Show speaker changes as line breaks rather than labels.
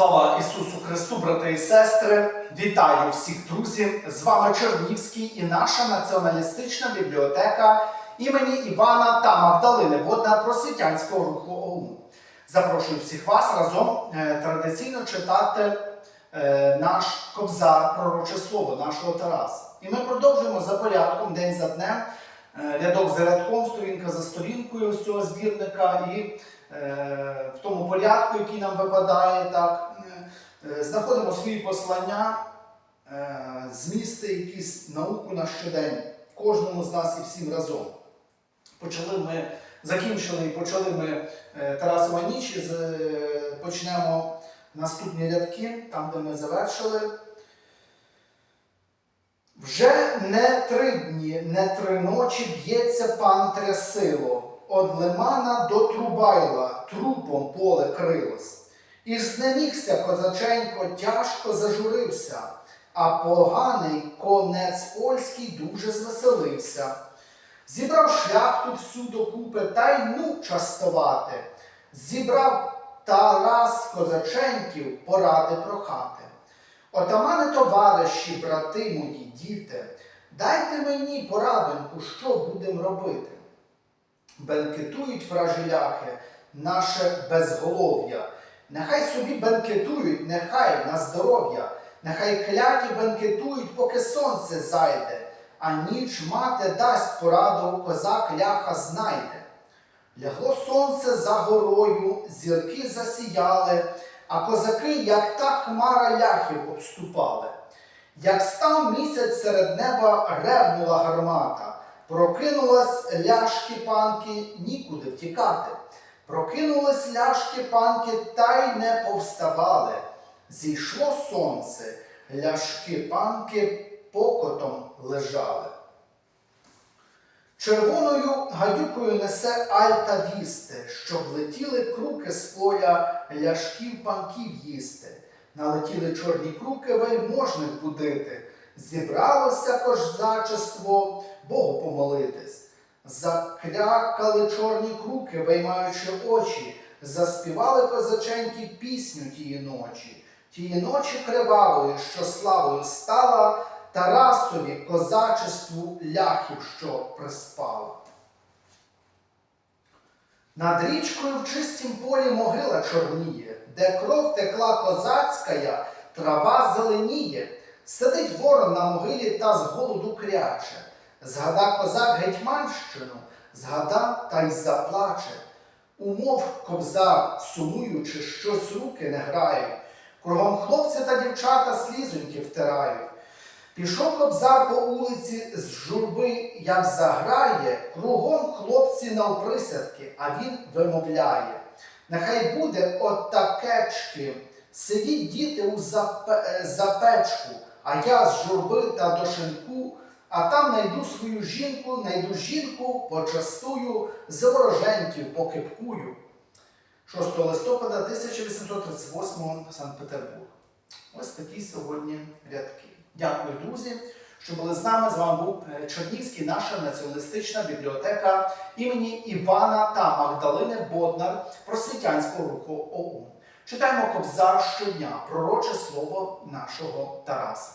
Слава Ісусу Христу, брати і сестри! Вітаю всіх друзів! З вами Чернівський і наша націоналістична бібліотека імені Івана та Магдалини Водна просвітянського руху ОУН. Запрошую всіх вас разом е, традиційно читати е, наш кобзар, пророче слово нашого Тараса. І ми продовжуємо за порядком, день за днем, е, рядок за рядком, сторінка за сторінкою з цього збірника. І е, в тому порядку, який нам випадає, так, е, знаходимо свої послання, е, змісти, якісь науку на щодень, кожному з нас і всім разом. Почали ми, закінчили і почали ми е, Тарасова ніч, і з- е, почнемо наступні рядки, там, де ми завершили. Вже не три дні, не три ночі б'ється пан Трясило, од лимана до Трубайла, трупом поле крилось. І знемігся козаченько, тяжко зажурився, а поганий конець польський дуже звеселився. Зібрав шляхту всю докупи та й ну частувати. Зібрав Тарас козаченьків поради прохати. Отамани товариші, брати мої, діти, дайте мені порадоньку, що будем робити. Бенкетують вражеляхи, наше безголов'я. Нехай собі бенкетують, нехай на здоров'я, нехай кляті бенкетують, поки сонце зайде, а ніч мати дасть пораду, козак ляха знайде. Лягло сонце за горою, зірки засіяли, а козаки, як та хмара ляхів, обступали. Як став місяць серед неба, ревнула гармата, прокинулась ляшки панки, нікуди втікати. Прокинулись ляшки панки, та й не повставали. Зійшло сонце, ляшки панки покотом лежали. Червоною гадюкою несе альта вісти, щоб летіли круки з поля ляшків панків їсти. Налетіли чорні круки вельможних будити. Зібралося козачество Богу помолитись. Закрякали чорні круки, виймаючи очі, заспівали козаченьки пісню тії ночі, тії ночі кривавої, що славою стала, Тарасові козачеству ляхів, що приспала. Над річкою в чистім полі могила чорніє, де кров текла козацька, трава зеленіє, сидить ворон на могилі та з голоду кряче. Згада козак Гетьманщину, згада та й заплаче. Умов кобзар, сумуючи, щось руки не грають. Кругом хлопці та дівчата слізоньки втирають. Пішов кобзар по вулиці з журби, як заграє, кругом хлопці навприсядки, а він вимовляє. Нехай буде от такечки, сидіть діти у е, запечку, а я з журби та до шинку, а там найду свою жінку, найду жінку, почастую, з вороженьків покипкую. 6 листопада 1838 Санкт-Петербург. Ось такі сьогодні рядки. Дякую, друзі, що були з нами. З вами був е, Чернівський, наша націоналістична бібліотека імені Івана та Магдалини Боднар просвітянського руху ОУН. Читаємо Кобзар щодня, пророче слово нашого Тараса.